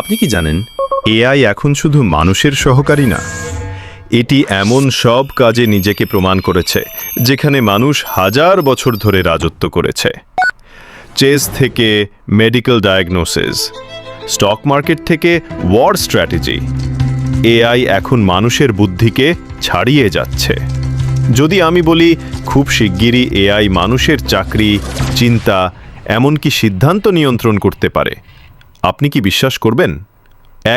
আপনি কি জানেন, এআই এখন শুধু মানুষের সহকারী না, এটি এমন সব কাজে নিজেকে প্রমাণ করেছে, যেখানে মানুষ হাজার বছর ধরে রাজত্ব করেছে। চেস থেকে মেডিকেল ডায়াগনোসিস, স্টক মার্কেট থেকে ওয়ার স্ট্র্যাটেজি, এআই এখন মানুষের বুদ্ধিকে ছাড়িয়ে যাচ্ছে। যদি আমি বলি, খুব শিগগিরই এআই মানুষের চাকরি, চিন্তা, এমনকি সিদ্ধান্ত নিয়ন্ত্রণ করতে পারে। আপনি কি বিশ্বাস করবেন?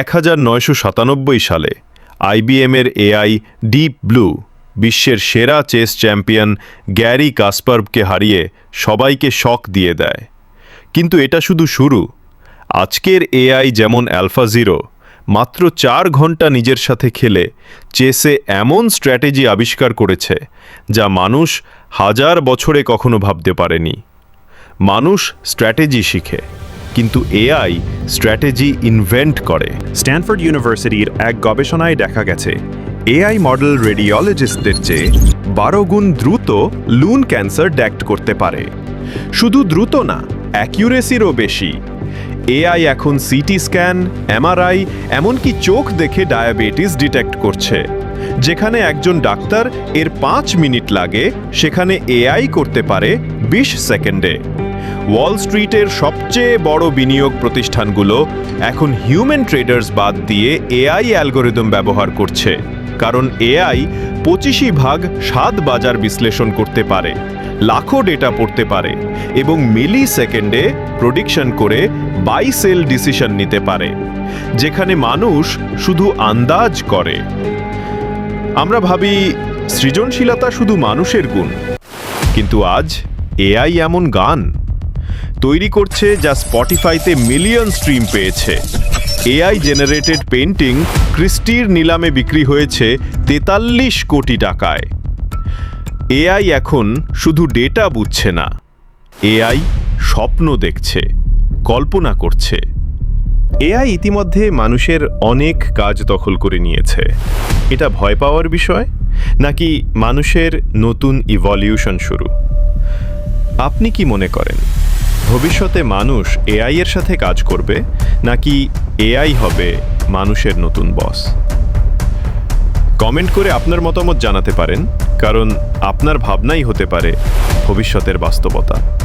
এক হাজার নয়শো সাতানব্বই সালে আইবিএমের এআই ডিপ ব্লু বিশ্বের সেরা চেস চ্যাম্পিয়ন গ্যারি কাসপার্ভকে হারিয়ে সবাইকে শক দিয়ে দেয়। কিন্তু এটা শুধু শুরু। আজকের এআই যেমন অ্যালফা জিরো, মাত্র চার ঘণ্টা নিজের সাথে খেলে চেসে এমন স্ট্র্যাটেজি আবিষ্কার করেছে যা মানুষ হাজার বছরে কখনো ভাবতে পারেনি। মানুষ স্ট্র্যাটেজি শিখে। কিন্তু এআই স্ট্র্যাটেজি ইনভেন্ট করে। স্ট্যানফোর্ড ইউনিভার্সিটির এক গবেষণায় দেখা গেছে, এআই মডেল রেডিওলজিস্টদের চেয়ে বারো গুণ দ্রুত লুন ক্যান্সার ড্যাক্ট করতে পারে। শুধু দ্রুত না, অ্যাকিউরেসিরও বেশি। এআই এখন সিটি স্ক্যান, এমআরআই, এমনকি চোখ দেখে ডায়াবেটিস ডিটেক্ট করছে। যেখানে একজন ডাক্তার এর পাঁচ মিনিট লাগে, সেখানে এআই করতে পারে বিশ সেকেন্ডে। ওয়াল স্ট্রিটের সবচেয়ে বড় বিনিয়োগ প্রতিষ্ঠানগুলো এখন হিউম্যান ট্রেডার্স বাদ দিয়ে এআই অ্যালগোরিদম ব্যবহার করছে। কারণ এআই পঁচিশই ভাগ সাত বাজার বিশ্লেষণ করতে পারে, লাখো ডেটা পড়তে পারে এবং মিলি সেকেন্ডে প্রডিকশন করে বাই সেল ডিসিশন নিতে পারে, যেখানে মানুষ শুধু আন্দাজ করে। আমরা ভাবি সৃজনশীলতা শুধু মানুষের গুণ, কিন্তু আজ এআই এমন গান। তৈরি করছে যা স্পটিফাইতে মিলিয়ন স্ট্রিম পেয়েছে। এআই জেনারেটেড পেন্টিং ক্রিস্টির নিলামে বিক্রি হয়েছে তেতাল্লিশ কোটি টাকায়। এআই এখন শুধু ডেটা বুঝছে না, এআই স্বপ্ন দেখছে, কল্পনা করছে। এআই ইতিমধ্যে মানুষের অনেক কাজ দখল করে নিয়েছে। এটা ভয় পাওয়ার বিষয়? নাকি মানুষের নতুন ইভলিউশন শুরু? আপনি কি মনে করেন? ভবিষ্যতে মানুষ এআই এর সাথে কাজ করবে নাকি এআই হবে মানুষের নতুন বস? কমেন্ট করে আপনার মতামত জানাতে পারেন, কারণ আপনার ভাবনাই হতে পারে ভবিষ্যতের বাস্তবতা।